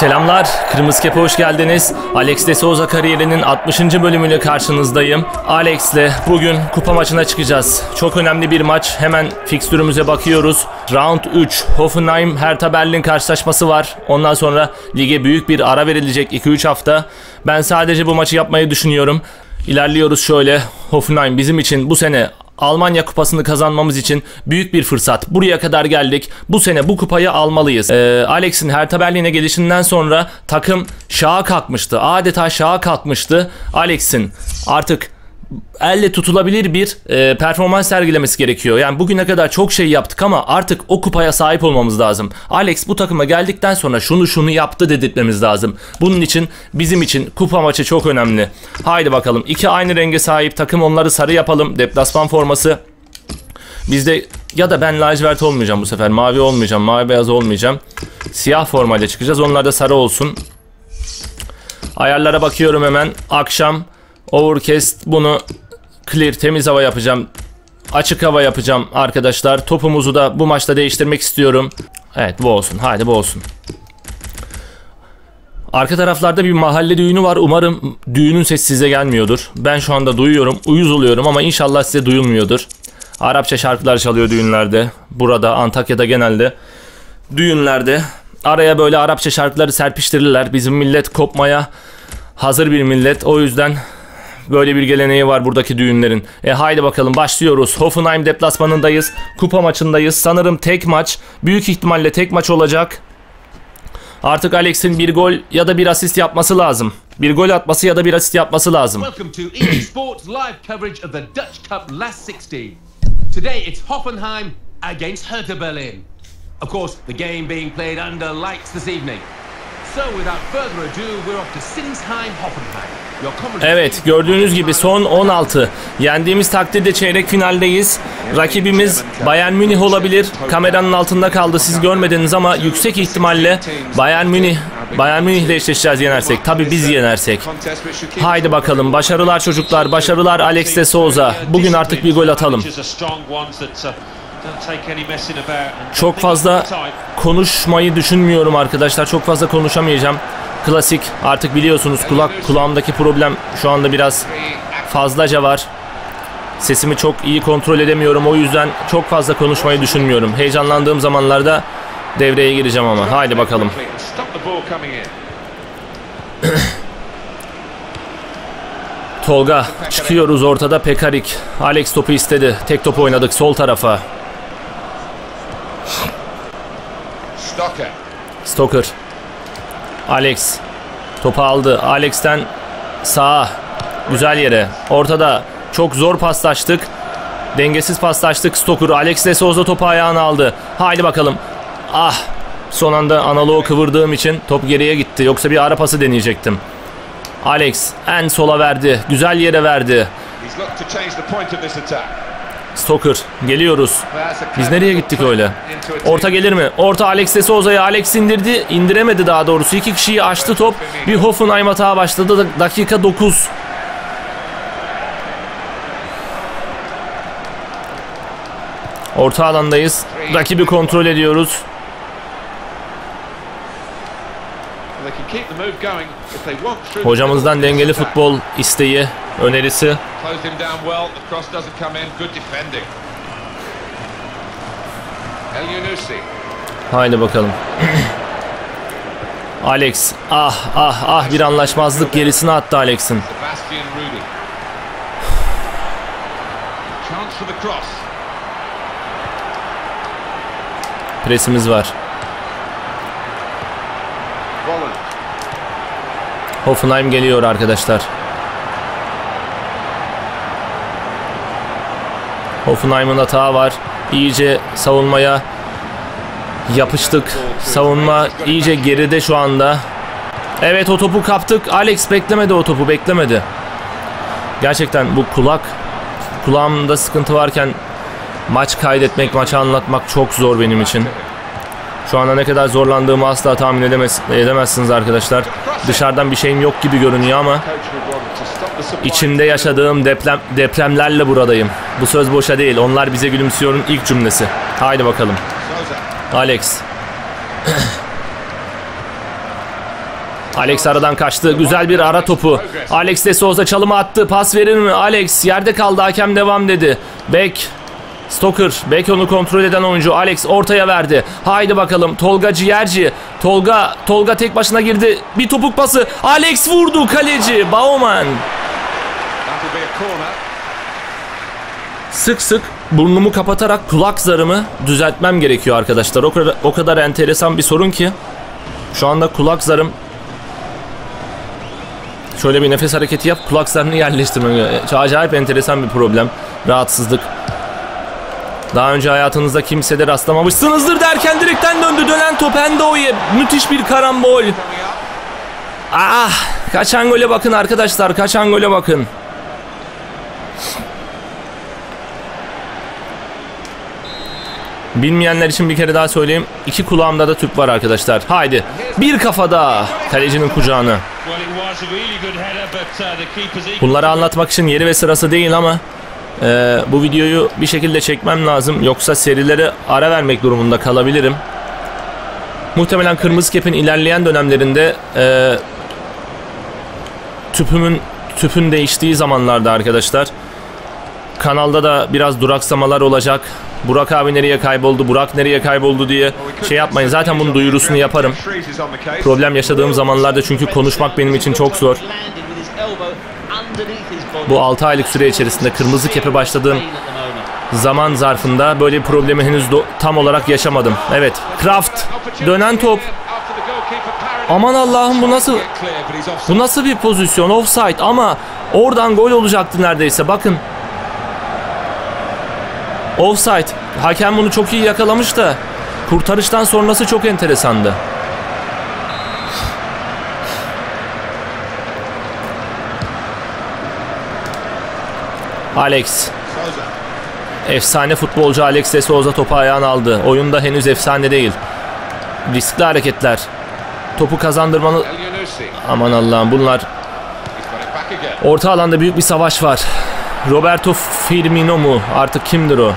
Selamlar, Kırmızı Kepe hoş geldiniz. Alex de Souza kariyerinin 60. bölümüyle karşınızdayım. Alex'le bugün kupa maçına çıkacağız. Çok önemli bir maç. Hemen fikstürümüze bakıyoruz. Round 3, Hoffenheim Hertha Berlin karşılaşması var. Ondan sonra lige büyük bir ara verilecek 2-3 hafta. Ben sadece bu maçı yapmayı düşünüyorum. İlerliyoruz şöyle. Hoffenheim bizim için bu sene Almanya kupasını kazanmamız için büyük bir fırsat. Buraya kadar geldik. Bu sene bu kupayı almalıyız. Ee, Alex'in Hertha Berlin'e gelişinden sonra takım şaha kalkmıştı. Adeta şaha kalkmıştı. Alex'in artık elle tutulabilir bir e, performans sergilemesi gerekiyor. Yani bugüne kadar çok şey yaptık ama artık o kupaya sahip olmamız lazım. Alex bu takıma geldikten sonra şunu şunu yaptı dedirtmemiz lazım. Bunun için bizim için kupa maçı çok önemli. Haydi bakalım. iki aynı renge sahip takım onları sarı yapalım. Deplasman forması. Bizde ya da ben lacivert olmayacağım bu sefer. Mavi olmayacağım. Mavi beyaz olmayacağım. Siyah formayla çıkacağız. Onlar da sarı olsun. Ayarlara bakıyorum hemen. Akşam Overcast bunu clear temiz hava yapacağım. Açık hava yapacağım arkadaşlar. Topumuzu da bu maçta değiştirmek istiyorum. Evet bu olsun. Haydi bu olsun. Arka taraflarda bir mahalle düğünü var. Umarım düğünün sesi size gelmiyordur. Ben şu anda duyuyorum. Uyuz oluyorum ama inşallah size duyulmuyordur. Arapça şarkılar çalıyor düğünlerde. Burada Antakya'da genelde düğünlerde araya böyle Arapça şarkıları serpiştirirler. Bizim millet kopmaya hazır bir millet. O yüzden Böyle bir geleneği var buradaki düğünlerin. E haydi bakalım başlıyoruz. Hoffenheim deplasmanındayız. Kupa maçındayız. Sanırım tek maç. Büyük ihtimalle tek maç olacak. Artık Alex'in bir gol ya da bir asist yapması lazım. Bir gol atması ya da bir asist yapması lazım. Welcome to EA Sports live coverage of the Dutch Cup last 16. Today it's Hoffenheim. Of course, the game being played under lights this evening. So without further ado, we're off to Sinsheim, Hoffenheim. Your commentary- Evet gördüğünüz gibi son 16. Yendiğimiz takdirde çeyrek finaldeyiz. Rakibimiz Bayern Münih olabilir. Kameranın altında kaldı siz görmediniz ama yüksek ihtimalle Bayern Münih Bayern Münih ile eşleşeceğiz yenersek. Tabi biz yenersek. Haydi bakalım başarılar çocuklar. Başarılar Alex de Souza. Bugün artık bir gol atalım. Çok fazla konuşmayı düşünmüyorum arkadaşlar. Çok fazla konuşamayacağım. Klasik artık biliyorsunuz kulak kulağımdaki problem şu anda biraz fazlaca var. Sesimi çok iyi kontrol edemiyorum. O yüzden çok fazla konuşmayı düşünmüyorum. Heyecanlandığım zamanlarda devreye gireceğim ama. Haydi bakalım. Tolga çıkıyoruz ortada Pekarik. Alex topu istedi. Tek topu oynadık sol tarafa. Stoker. Alex. Topu aldı. Alex'ten sağa. Güzel yere. Ortada. Çok zor paslaştık. Dengesiz paslaştık. Stoker. Alex de Souza topu ayağına aldı. Haydi bakalım. Ah. Son anda analoğu kıvırdığım için top geriye gitti. Yoksa bir ara pası deneyecektim. Alex en sola verdi. Güzel yere verdi. Stoker. Geliyoruz. Biz nereye gittik öyle? Orta gelir mi? Orta Alex de Souza'ya. Alex indirdi. İndiremedi daha doğrusu. İki kişiyi açtı top. Bir Hoffenheim hata başladı. Da- Dakika 9. Orta alandayız. Rakibi kontrol ediyoruz. Hocamızdan dengeli futbol isteği, önerisi. Haydi bakalım. Alex. Ah ah ah bir anlaşmazlık gerisine attı Alex'in. Presimiz var. Hoffenheim geliyor arkadaşlar. Hoffenheim'ın hata var. İyice savunmaya yapıştık. Savunma iyice geride şu anda. Evet o topu kaptık. Alex beklemedi o topu beklemedi. Gerçekten bu kulak kulağımda sıkıntı varken maç kaydetmek, maçı anlatmak çok zor benim için. Şu anda ne kadar zorlandığımı asla tahmin edemez, edemezsiniz arkadaşlar. Dışarıdan bir şeyim yok gibi görünüyor ama İçimde yaşadığım deprem depremlerle buradayım. Bu söz boşa değil. Onlar bize gülümsüyorun ilk cümlesi. Haydi bakalım. Alex. Alex aradan kaçtı. Güzel bir ara topu. Alex de Souza çalımı attı. Pas verir mi? Alex yerde kaldı. Hakem devam dedi. Beck. Stoker. Beck onu kontrol eden oyuncu. Alex ortaya verdi. Haydi bakalım. Tolga Ciğerci. Tolga. Tolga tek başına girdi. Bir topuk pası. Alex vurdu. Kaleci. Bauman. That'll be a corner. Sık sık burnumu kapatarak kulak zarımı düzeltmem gerekiyor arkadaşlar. O kadar, o kadar enteresan bir sorun ki. Şu anda kulak zarım Şöyle bir nefes hareketi yap, kulak zarını yerleştirmem gerekiyor. Acayip enteresan bir problem, rahatsızlık. Daha önce hayatınızda kimsede rastlamamışsınızdır derken direkten döndü. Dönen top Endo'ya. Müthiş bir karambol. Ah, kaçan gole bakın arkadaşlar, kaçan gole bakın. Bilmeyenler için bir kere daha söyleyeyim. İki kulağımda da tüp var arkadaşlar. Haydi. Bir kafada kalecinin kucağına. Uh. Bunları anlatmak için yeri ve sırası değil ama e, bu videoyu bir şekilde çekmem lazım. Yoksa serilere ara vermek durumunda kalabilirim. Muhtemelen Kırmızı Kep'in ilerleyen dönemlerinde e, tüpümün tüpün değiştiği zamanlarda arkadaşlar kanalda da biraz duraksamalar olacak. Burak abi nereye kayboldu, Burak nereye kayboldu diye şey yapmayın. Zaten bunun duyurusunu yaparım. Problem yaşadığım zamanlarda çünkü konuşmak benim için çok zor. Bu 6 aylık süre içerisinde kırmızı kepe başladığım zaman zarfında böyle bir problemi henüz tam olarak yaşamadım. Evet, Kraft dönen top. Aman Allah'ım bu nasıl bu nasıl bir pozisyon? Offside ama oradan gol olacaktı neredeyse. Bakın. Offside. Hakem bunu çok iyi yakalamış da kurtarıştan sonrası çok enteresandı. Alex. Efsane futbolcu Alex de Souza topu ayağına aldı. Oyunda henüz efsane değil. Riskli hareketler. Topu kazandırmanı... Aman Allah'ım bunlar... Orta alanda büyük bir savaş var. Roberto Firmino mu? Artık kimdir o?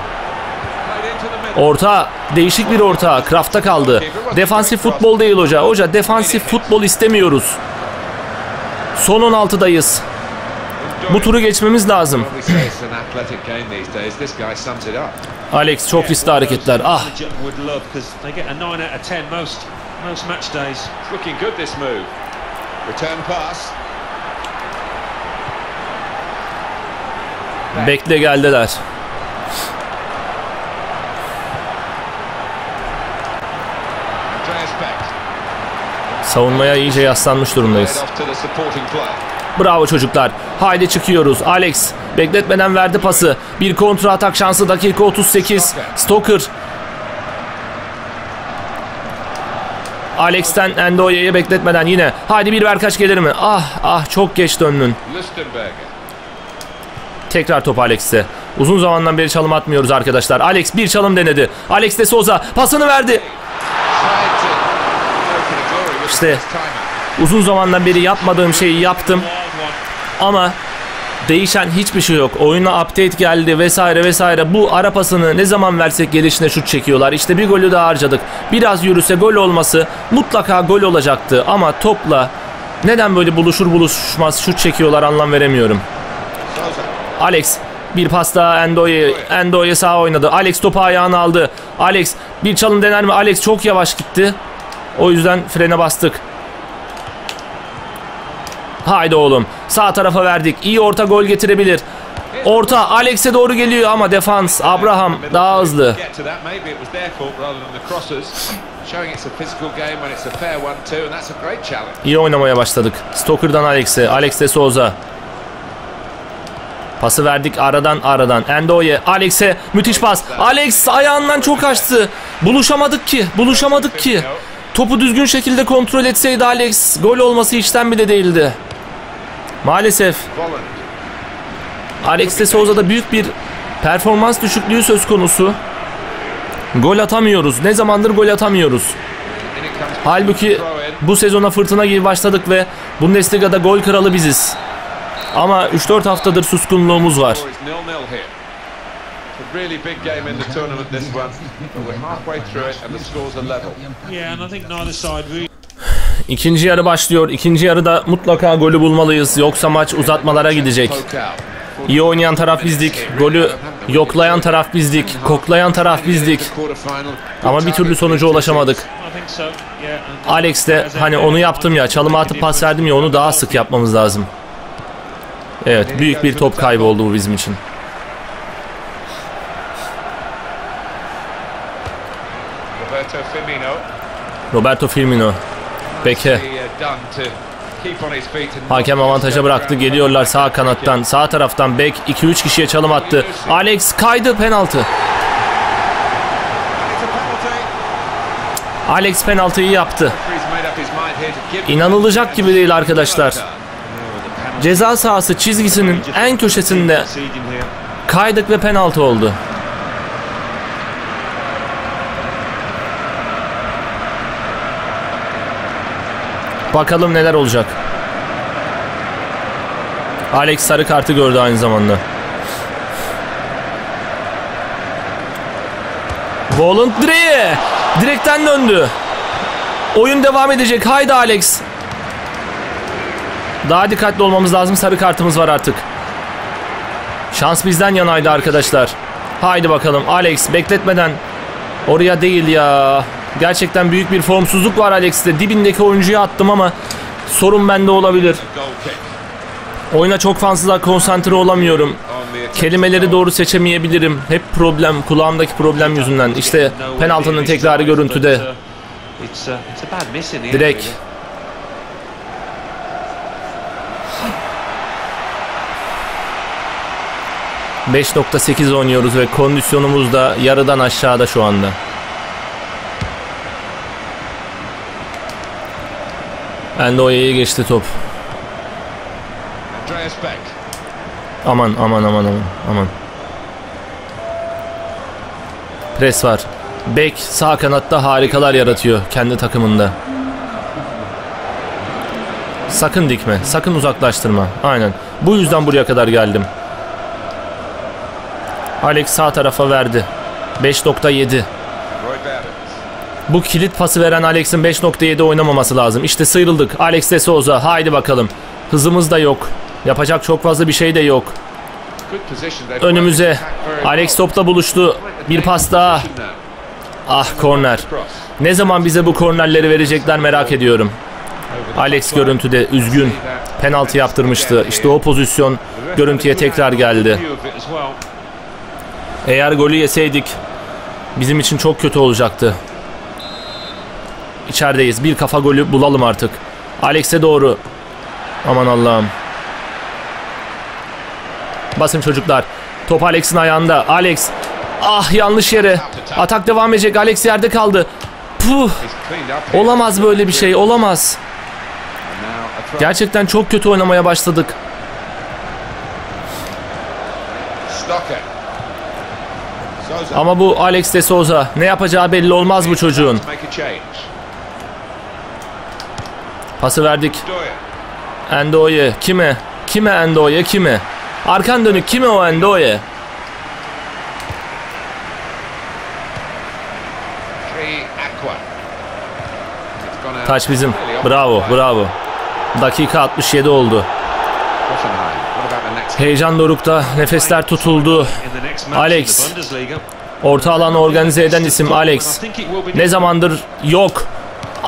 Orta, değişik bir orta. Kraft'ta kaldı. Defansif futbol değil hoca. Hoca defansif futbol istemiyoruz. Son 16'dayız. Bu turu geçmemiz lazım. Alex çok riskli hareketler. Ah Would love because they get a 9 out of 10 most most match days. Looking good this move. Return pass. bekle geldiler. Andreas Beck. Savunmaya iyice yaslanmış durumdayız. Bravo çocuklar. Haydi çıkıyoruz. Alex bekletmeden verdi pası. Bir kontra atak şansı dakika 38. Stoker. Alex'ten Endoya'ya bekletmeden yine. Haydi bir ver kaç gelir mi? Ah ah çok geç döndün. Tekrar top Alex'te. Uzun zamandan beri çalım atmıyoruz arkadaşlar. Alex bir çalım denedi. Alex de Souza pasını verdi. İşte uzun zamandan beri yapmadığım şeyi yaptım. Ama değişen hiçbir şey yok. Oyuna update geldi vesaire vesaire. Bu ara pasını ne zaman versek gelişine şut çekiyorlar. İşte bir golü daha harcadık. Biraz yürüse gol olması mutlaka gol olacaktı. Ama topla neden böyle buluşur buluşmaz şut çekiyorlar anlam veremiyorum. Alex bir pas daha Endo'ya Endo'ya sağ oynadı. Alex topu ayağına aldı. Alex bir çalım dener mi? Alex çok yavaş gitti. O yüzden frene bastık. Haydi oğlum. Sağ tarafa verdik. İyi orta gol getirebilir. Orta Alex'e doğru geliyor ama defans Abraham daha hızlı. İyi oynamaya başladık. Stoker'dan Alex'e. Alex de Souza. Pası verdik aradan aradan. Endoye. Alex'e müthiş pas. Alex ayağından çok açtı. Buluşamadık ki. Buluşamadık ki. Topu düzgün şekilde kontrol etseydi Alex gol olması içten bile değildi. Maalesef. Alex de Souza'da büyük bir performans düşüklüğü söz konusu. Gol atamıyoruz. Ne zamandır gol atamıyoruz. Halbuki bu sezona fırtına gibi başladık ve Bundesliga'da gol kralı biziz. Ama 3-4 haftadır suskunluğumuz var. Really big game in the tournament this one, but we're halfway through it and the scores are level. Yeah, and I think neither side really ikinci yarı başlıyor. İkinci yarıda mutlaka golü bulmalıyız. Yoksa maç uzatmalara gidecek. İyi oynayan taraf bizdik. Golü yoklayan taraf bizdik. Koklayan taraf bizdik. Ama bir türlü sonuca ulaşamadık. I think so. Yeah. and- Alex de hani onu yaptım ya çalıma atıp pas verdim ya onu daha sık yapmamız lazım. Evet büyük bir top kaybı oldu bu bizim için. Roberto Firmino. Roberto Firmino. Beke. Hakem avantaja bıraktı. Geliyorlar sağ kanattan. Sağ taraftan bek 2-3 kişiye çalım attı. Alex kaydı penaltı. Alex penaltıyı yaptı. İnanılacak gibi değil arkadaşlar. Ceza sahası çizgisinin en köşesinde kaydık ve penaltı oldu. Bakalım neler olacak. Alex sarı kartı gördü aynı zamanda. Volant direğe. Direkten döndü. Oyun devam edecek. Haydi Alex. Daha dikkatli olmamız lazım. Sarı kartımız var artık. Şans bizden yanaydı arkadaşlar. Haydi bakalım Alex bekletmeden oraya değil ya. Gerçekten büyük bir formsuzluk var Alex'te. Dibindeki oyuncuya attım ama sorun bende olabilir. Oyuna çok fazla konsantre olamıyorum. Kelimeleri doğru seçemeyebilirim. Hep problem, kulağımdaki problem yüzünden. İşte penaltının tekrarı görüntüde. Direkt. really. 5.8 oynuyoruz ve kondisyonumuz da yarıdan aşağıda şu anda. Endoya'ya geçti top. Beck. Aman aman aman aman aman. Pres var. Bek sağ kanatta harikalar yaratıyor kendi takımında. Sakın dikme, sakın uzaklaştırma. Aynen. Bu yüzden buraya kadar geldim. Alex sağ tarafa verdi. 5.7. Bu kilit pası veren Alex'in 5.7 oynamaması lazım. İşte sıyrıldık. Alex de Souza. Haydi bakalım. Hızımız da yok. Yapacak çok fazla bir şey de yok. Önümüze. Alex topla buluştu. Bir pas daha. Ah korner. Ne zaman bize bu kornerleri verecekler merak ediyorum. Alex görüntüde üzgün. Penaltı yaptırmıştı. İşte o pozisyon görüntüye tekrar geldi. Eğer golü yeseydik bizim için çok kötü olacaktı. İçerideyiz. Bir kafa golü bulalım artık. Alex'e doğru. Aman Allah'ım. Basın çocuklar. Top Alex'in ayağında. Alex. Ah yanlış yere. Atak devam edecek. Alex yerde kaldı. Puh. Olamaz böyle bir şey. Olamaz. Gerçekten çok kötü oynamaya başladık. Ama bu Alex de Souza. Ne yapacağı belli olmaz bu çocuğun. Pası verdik. Endoye. Kime? Kime Endoye? Kime? Arkan dönük. Kime o Endoye? Taç bizim. Bravo, bravo. Dakika 67 oldu. Heyecan dorukta. Nefesler tutuldu. Alex. Orta alanı organize eden isim Alex. Ne zamandır yok.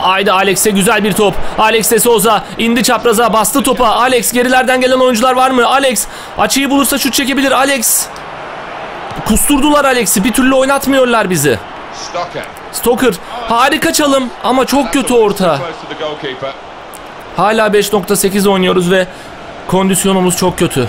Haydi Alex'e güzel bir top. Alex de Souza indi çapraza bastı topa. Alex gerilerden gelen oyuncular var mı? Alex açıyı bulursa şut çekebilir. Alex kusturdular Alex'i. Bir türlü oynatmıyorlar bizi. Stoker harika çalım ama çok kötü orta. Hala 5.8 oynuyoruz ve kondisyonumuz çok kötü.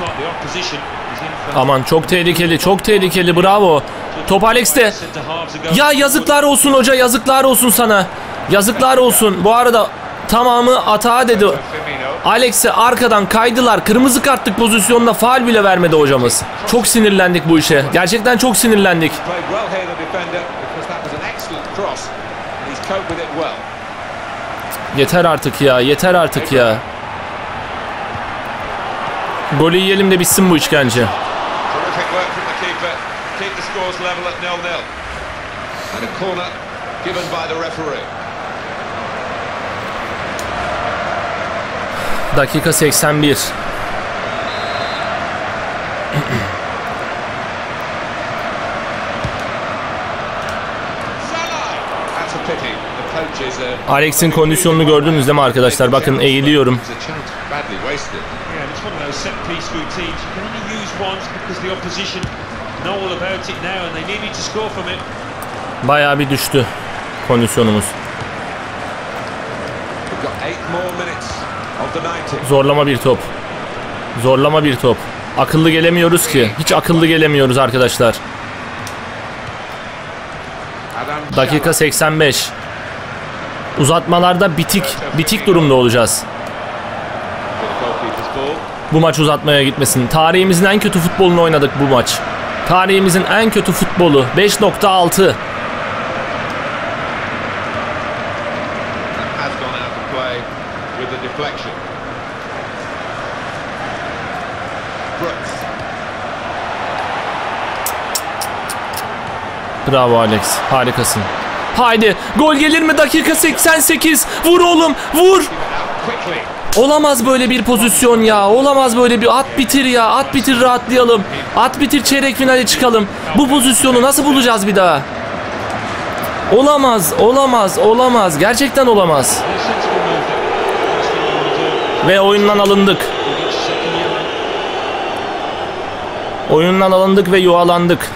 like the opposition is in for Aman çok tehlikeli, çok tehlikeli. Bravo. Top Alex'te. Ya yazıklar olsun hoca, yazıklar olsun sana. Yazıklar olsun. Bu arada tamamı atağa dedi. Alex'e arkadan kaydılar. Kırmızı kartlık pozisyonda faal bile vermedi hocamız. Çok sinirlendik bu işe. Gerçekten çok sinirlendik. Yeter artık ya, yeter artık ya. Golü yiyelim de bitsin bu işkence. And a corner given by the referee. Dakika 81. Salah! That's a pity. The coach is a... Alex'in kondisyonunu gördünüz değil mi arkadaşlar? Bakın eğiliyorum. Bayağı bir düştü kondisyonumuz. We've got eight more minutes of the 90. Zorlama bir top. Zorlama bir top. Akıllı gelemiyoruz ki. Hiç akıllı gelemiyoruz arkadaşlar. Dakika 85. Uzatmalarda bitik, bitik durumda olacağız. Bu maç uzatmaya gitmesin. Tarihimizin en kötü futbolunu oynadık bu maç. Tarihimizin en kötü futbolu. 5.6. Bravo Alex. Harikasın. Haydi. Gol gelir mi? Dakika 88. Vur oğlum. Vur. Olamaz böyle bir pozisyon ya. Olamaz böyle bir at bitir ya. At bitir rahatlayalım. At bitir çeyrek finale çıkalım. Bu pozisyonu nasıl bulacağız bir daha? Olamaz, olamaz, olamaz. Gerçekten olamaz. Ve oyundan alındık. Oyundan alındık ve yuvalandık.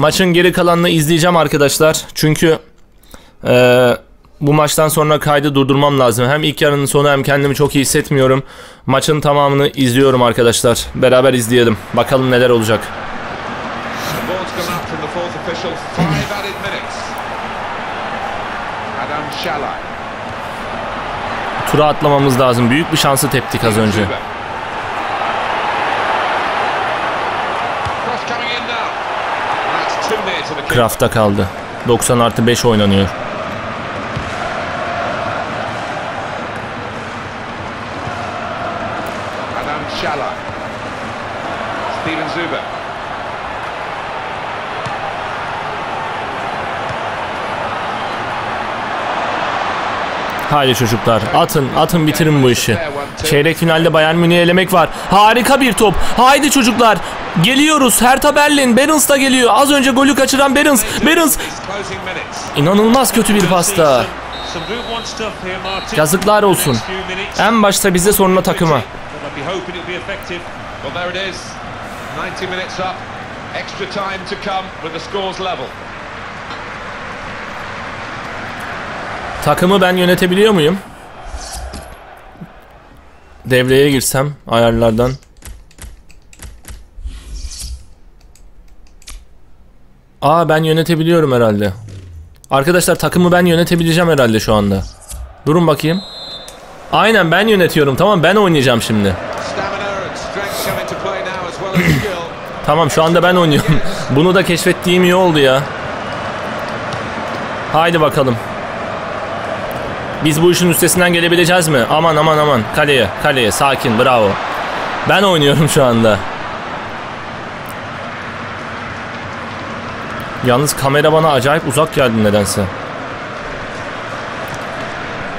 Maçın geri kalanını izleyeceğim arkadaşlar. Çünkü eee, bu maçtan sonra kaydı durdurmam lazım. Hem ilk yarının sonu hem kendimi çok iyi hissetmiyorum. Maçın tamamını izliyorum arkadaşlar. Beraber izleyelim. Bakalım neler olacak. Tura atlamamız lazım. Büyük bir şansı teptik az önce. Kraft'ta kaldı. 90 artı 5 oynanıyor. Adam Shalai. Steven Zuber. Haydi çocuklar atın atın bitirin bu işi. Çeyrek finalde Bayern Münih'i elemek var. Harika bir top. Haydi çocuklar. Geliyoruz. Hertha Berlin. Berens da geliyor. Az önce golü kaçıran Berens. Berens. İnanılmaz kötü bir pasta. Yazıklar olsun. En başta bize sonra takıma. But I'd be hoping it'll be effective. Well, there it is. 90 minutes up. Extra time to come with the scores level. Takımı ben yönetebiliyor muyum? Devreye girsem ayarlardan. Aa ben yönetebiliyorum herhalde. Arkadaşlar takımı ben yönetebileceğim herhalde şu anda. Durun bakayım. Aynen ben yönetiyorum tamam ben oynayacağım şimdi. Tamam şu anda ben oynuyorum. Bunu da keşfettiğim iyi oldu ya. Haydi bakalım. Biz bu işin üstesinden gelebileceğiz mi? Aman aman aman. Kaleye, kaleye. Sakin, bravo. Ben oynuyorum şu anda. Yalnız kamera bana acayip uzak geldi nedense.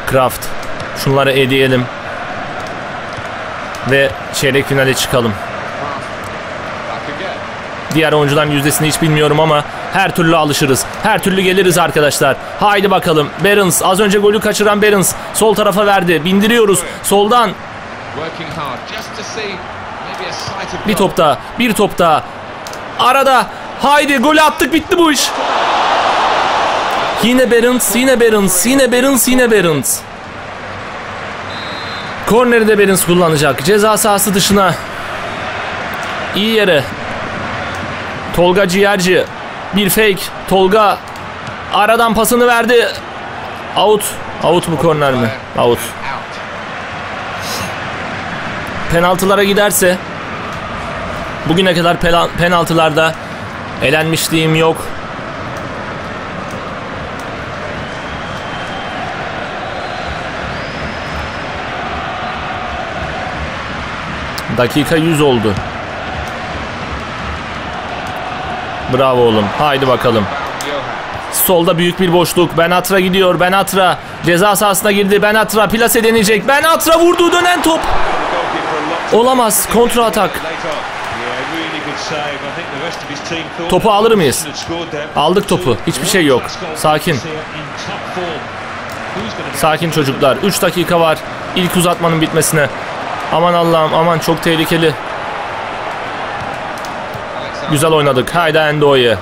Kraft. Şunları hediyelim. Ve çeyrek finale çıkalım. Diğer oyuncuların yüzdesini hiç bilmiyorum ama Her türlü alışırız. Her türlü geliriz arkadaşlar. Haydi bakalım. Berens az önce golü kaçıran Berens sol tarafa verdi. Bindiriyoruz. Soldan bir goal. top daha. Bir top daha. Arada. Haydi golü attık bitti bu iş. Yine Berens, yine Berens, yine Berens, yine Berens. Korneri de Berens kullanacak. Ceza sahası dışına. İyi yere. Tolga Ciğerci. Bir fake. Tolga aradan pasını verdi. Out. Out mu korner mi? Out. Penaltılara giderse bugüne kadar penaltılarda elenmişliğim yok. Dakika 100 oldu. Bravo oğlum. Haydi bakalım. Solda büyük bir boşluk. Benatra gidiyor. Benatra ceza sahasına girdi. Benatra plase deneyecek. Benatra vurdu dönen top. Olamaz. Kontra atak. Topu alır mıyız? Aldık topu. Hiçbir şey yok. Sakin. Sakin çocuklar. 3 dakika var ilk uzatmanın bitmesine. Aman Allah'ım aman çok tehlikeli. Güzel oynadık. Haydi Endo'ya.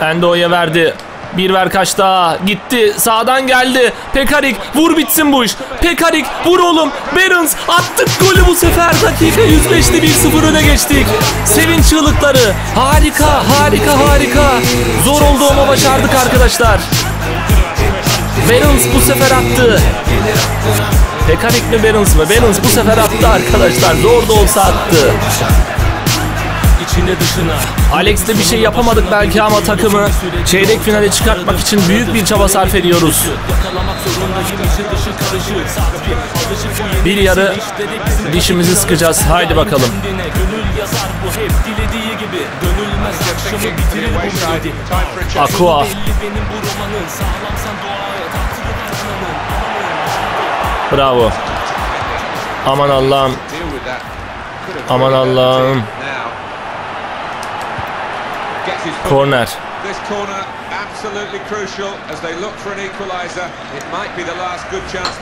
Endo'ya verdi. Bir ver kaç daha. Gitti. Sağdan geldi. Pekarik vur bitsin bu iş. Pekarik vur oğlum. Berens attık golü bu sefer. Dakika 105'te 1-0 öne geçtik. Sevinç çığlıkları. Harika harika harika. Zor oldu ama başardık arkadaşlar. Berens bu sefer attı. Pekarik mi Berens mi? Berens bu sefer attı arkadaşlar. Zor da olsa attı. İçine dışına Alex'le bir şey yapamadık belki ama takımı çeyrek finale çıkartmak için büyük bir çaba sarf ediyoruz. Bir yarı dişimizi sıkacağız. Haydi bakalım. Aqua. Bravo. Aman Allah'ım. Aman Allah'ım.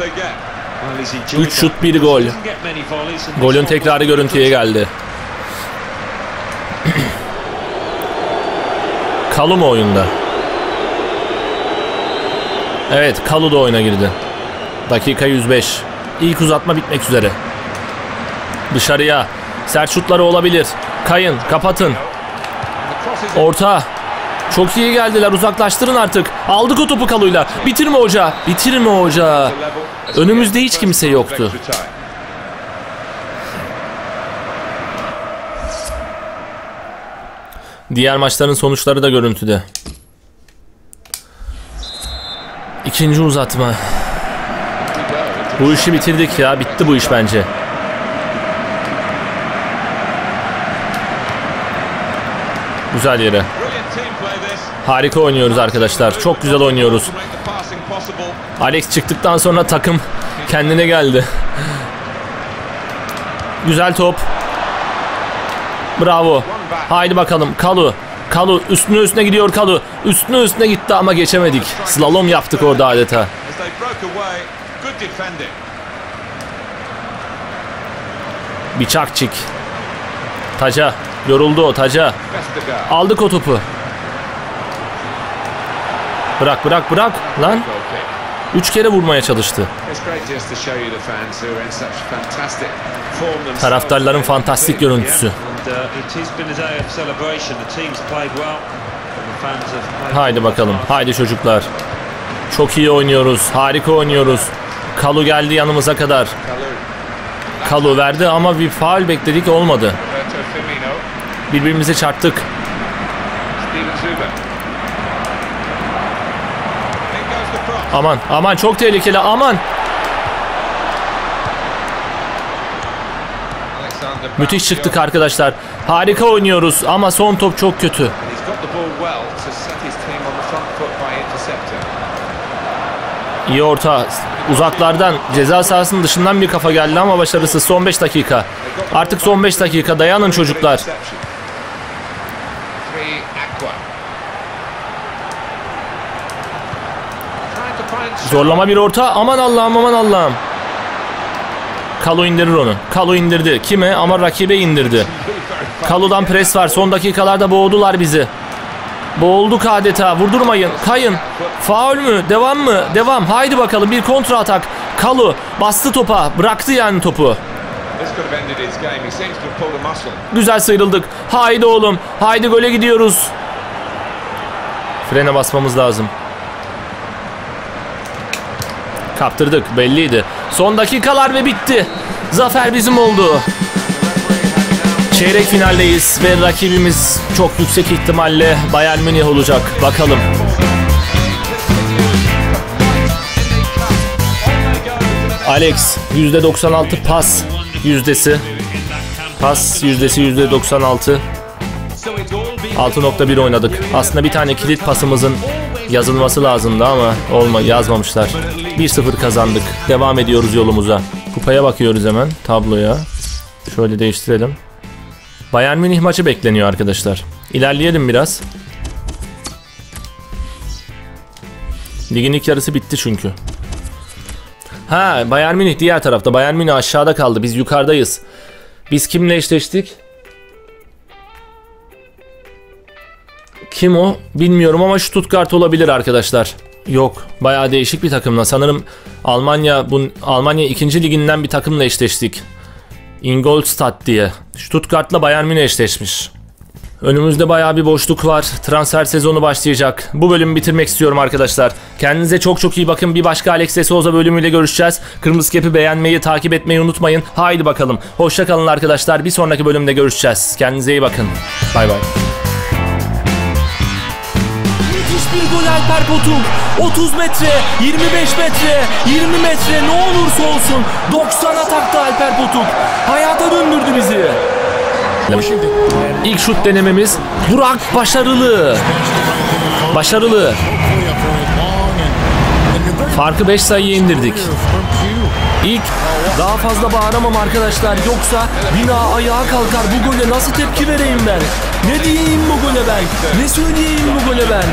Get. 3 şut 1 gol. Golün tekrarı görüntüye geldi. Kalu mu oyunda? Evet Kalu da oyuna girdi. Dakika 105. İlk uzatma bitmek üzere. Dışarıya. Sert şutları olabilir. Kayın kapatın. Orta. Çok iyi geldiler uzaklaştırın artık. Aldık o topu Kalu'yla. Bitirme hoca. Bitirme hoca. Önümüzde hiç kimse yoktu. Diğer maçların sonuçları da görüntüde. İkinci uzatma. Bu işi bitirdik ya. Bitti bu iş bence. Güzel yere. Harika oynuyoruz arkadaşlar. Çok güzel oynuyoruz. Alex çıktıktan sonra takım kendine geldi. Güzel top. Bravo. Haydi bakalım Kalu. Kalu üstüne üstüne gidiyor Kalu. Üstüne üstüne gitti ama geçemedik. Slalom yaptık orada adeta. Bıçakçık. Taca. Yoruldu o Taca. Aldık o topu. Bırak bırak bırak. Lan üç kere vurmaya çalıştı. Taraftarların fantastik görüntüsü. Haydi bakalım. Haydi çocuklar. Çok iyi oynuyoruz. Harika oynuyoruz. Kalu geldi yanımıza kadar. Kalu verdi ama bir faul bekledik olmadı. Birbirimize çarptık. Aman aman çok tehlikeli aman. Müthiş çıktık arkadaşlar. Harika oynuyoruz ama son top çok kötü. İyi orta. Uzaklardan ceza sahasının dışından bir kafa geldi ama başarısız. Son 5 dakika. Artık son 5 dakika dayanın çocuklar. Zorlama bir orta. Aman Allah'ım aman Allah'ım. Kalu indirir onu. Kalu indirdi. Kime? Ama rakibe indirdi. Kalu'dan pres var. Son dakikalarda boğdular bizi. Boğulduk adeta. Vurdurmayın. Kayın. Faul mü? Devam mı? Devam. Haydi bakalım bir kontra atak. Kalu bastı topa. Bıraktı yani topu. Güzel sıyrıldık. Haydi oğlum. Haydi gole gidiyoruz. Frene basmamız lazım. Kaptırdık belliydi. Son dakikalar ve bitti. Zafer bizim oldu. Çeyrek finaldeyiz ve rakibimiz çok yüksek ihtimalle Bayern Münih olacak. Bakalım. Alex %96 pas yüzdesi. Pas yüzdesi %96. So it's all been 6.1 oynadık. Aslında bir tane kilit pasımızın yazılması lazımdı ama olma yazmamışlar. 1-0 kazandık. Devam ediyoruz yolumuza. Kupaya bakıyoruz hemen tabloya. Şöyle değiştirelim. Bayern Münih maçı bekleniyor arkadaşlar. İlerleyelim biraz. Ligin ilk yarısı bitti çünkü. Ha Bayern Münih diğer tarafta. Bayern Münih aşağıda kaldı. Biz yukarıdayız. Biz kimle eşleştik? Kim o? Bilmiyorum ama Stuttgart olabilir arkadaşlar. Yok. Bayağı değişik bir takımla. Sanırım Almanya bu Almanya 2. liginden bir takımla eşleştik. Ingolstadt diye. Stuttgart'la Bayern Münih eşleşmiş. Önümüzde bayağı bir boşluk var. Transfer sezonu başlayacak. Bu bölümü bitirmek istiyorum arkadaşlar. Kendinize çok çok iyi bakın. Bir başka Alex de Souza bölümüyle görüşeceğiz. Kırmızı Kep'i beğenmeyi, takip etmeyi unutmayın. Haydi bakalım. Hoşça kalın arkadaşlar. Bir sonraki bölümde görüşeceğiz. Kendinize iyi bakın. Bay bay. Müthiş bir gol Alper Potuk. 30 metre, 25 metre, 20 metre ne olursa olsun 90 atakta Alper Potuk. Hayata döndürdü bizi. İlk şut denememiz Burak başarılı. Başarılı. Farkı 5 sayıya indirdik. İlk daha fazla bağıramam arkadaşlar yoksa bina ayağa kalkar bu gole nasıl tepki vereyim ben? Ne diyeyim bu gole ben? Ne söyleyeyim bu gole ben?